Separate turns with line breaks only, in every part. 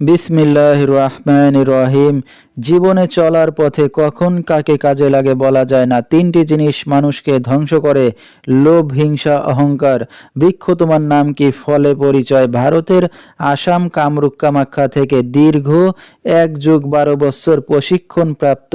বিসমিল্লাহ রহমান রহিম। জীবনে চলার পথে কখন কাকে কাজে লাগে বলা যায় না। তিনটি জিনিস মানুষকে ধ্বংস করে। লোভ, হিংসা, অহংকার। বৃক্ষ তোমার নাম কি? ফলে পরিচয়। ভারতের আসাম কামরুক কামাখ্যা থেকে দীর্ঘ এক যুগ বারো বছর প্রশিক্ষণপ্রাপ্ত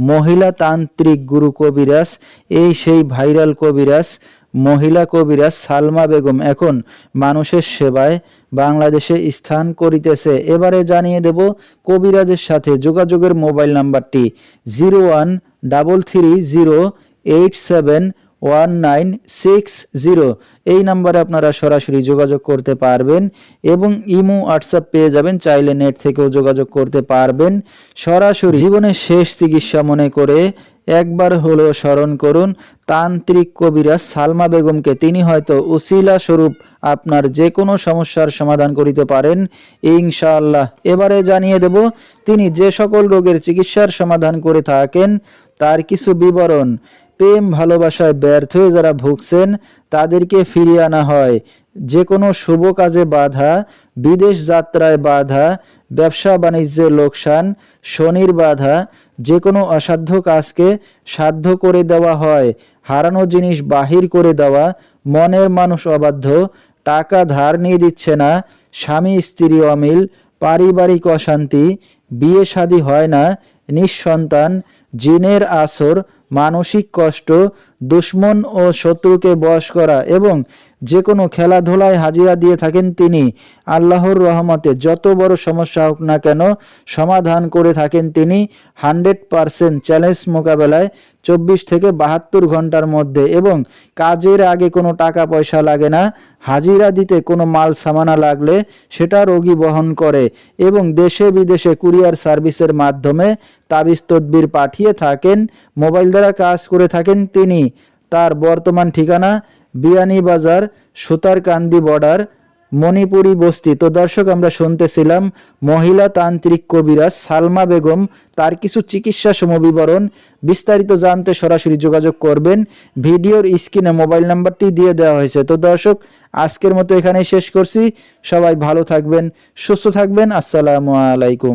মহিলা তান্ত্রিক গুরু কবিরাজ। এই সেই ভাইরাল কবিরাজ মহিলা কবিরাজ সালমা বেগম এখন মানুষের সেবায় বাংলাদেশে স্থান করিতেছে। এবারে জানিয়ে দেব কবিরাজের সাথে যোগাযোগের মোবাইল নাম্বারটি zero one, double three, zero, eight seven, one nine, six, zero. এই নাম্বারে আপনারা সরাসরি যোগাযোগ করতে পারবেন এবং ইমো, হোয়াটসঅ্যাপ পেয়ে যাবেন। চাইলে নেট থেকেও যোগাযোগ করতে পারবেন। সরাসরি জীবনের শেষ চিকিৎসা মনে করে একবার হলেও স্মরণ করুন, তান্ত্রিক কবিরাজ সালমা বেগমকে তিনি হয়তো উসিলা স্বরূপ আপনার যে কোনো সমস্যার সমাধান করিতে পারেন। ইনশাআল্লাহ। এবারে জানিয়ে দেব, তিনি যে সকল রোগের চিকিৎসার সমাধান করে থাকেন, তার কিছু বিবরণ। প্রেম ভালোবাসায় ব্যর্থ হয়ে যারা ভুগছেন, তাদেরকে ফিরিয়ে আনা হয়। যে কোনো শুভ কাজে বাধা, বিদেশ যাত্রায় বাধা ব্যবসা বাণিজ্যে লোকসান, শনির বাধা যে কোনো অসাধ্য কাজকে সাধ্য করে দেওয়া হয়, হারানো জিনিস বাহির করে দেওয়া, মনের মানুষ অবাধ্য, টাকা ধার নিয়ে দিচ্ছে না, স্বামী, স্ত্রী অমিল, পারিবারিক অশান্তি, বিয়ে শাদী হয় না, নিঃসন্তান, জিনের আসর মানসিক কষ্ট, দুশ্মন ও শত্রুকে বশ করা এবং যে কোনো খেলাধুলায় হাজিরা দিয়ে থাকেন তিনি। আল্লাহর রহমতে যত বড় সমস্যা হোক না কেন সমাধান করে থাকেন তিনি। হান্ড্রেড পারসেন্ট চ্যালেঞ্জ মোকাবেলায় চব্বিশ থেকে বাহাত্তর ঘণ্টার মধ্যে এবং কাজের আগে কোনো টাকা পয়সা লাগে না। হাজিরা দিতে কোনো মাল সামানা লাগলে সেটা রোগী বহন করে এবং দেশে বিদেশে কুরিয়ার সার্ভিসের মাধ্যমে তাবিজ তদবির পাঠিয়ে থাকেন। মোবাইল দ্বারা কাজ করে থাকেন তিনি। তার বর্তমান ঠিকানা বিয়ানীবাজার সুতারকান্দি বর্ডার, মণিপুরি বস্তি। তো দর্শক, আমরা শুনতেছিলাম মহিলা তান্ত্রিক কবিরাজ সালমা বেগম, তার কিছু চিকিৎসা সমবিবরণ বিস্তারিত জানতে সরাসরি যোগাযোগ করবেন। ভিডিওর স্ক্রিনে মোবাইল নাম্বারটি দিয়ে দেওয়া হয়েছে। তো দর্শক, আজকের মতো এখানেই শেষ করছি। সবাই ভালো থাকবেন, সুস্থ থাকবেন। আসসালামু আলাইকুম।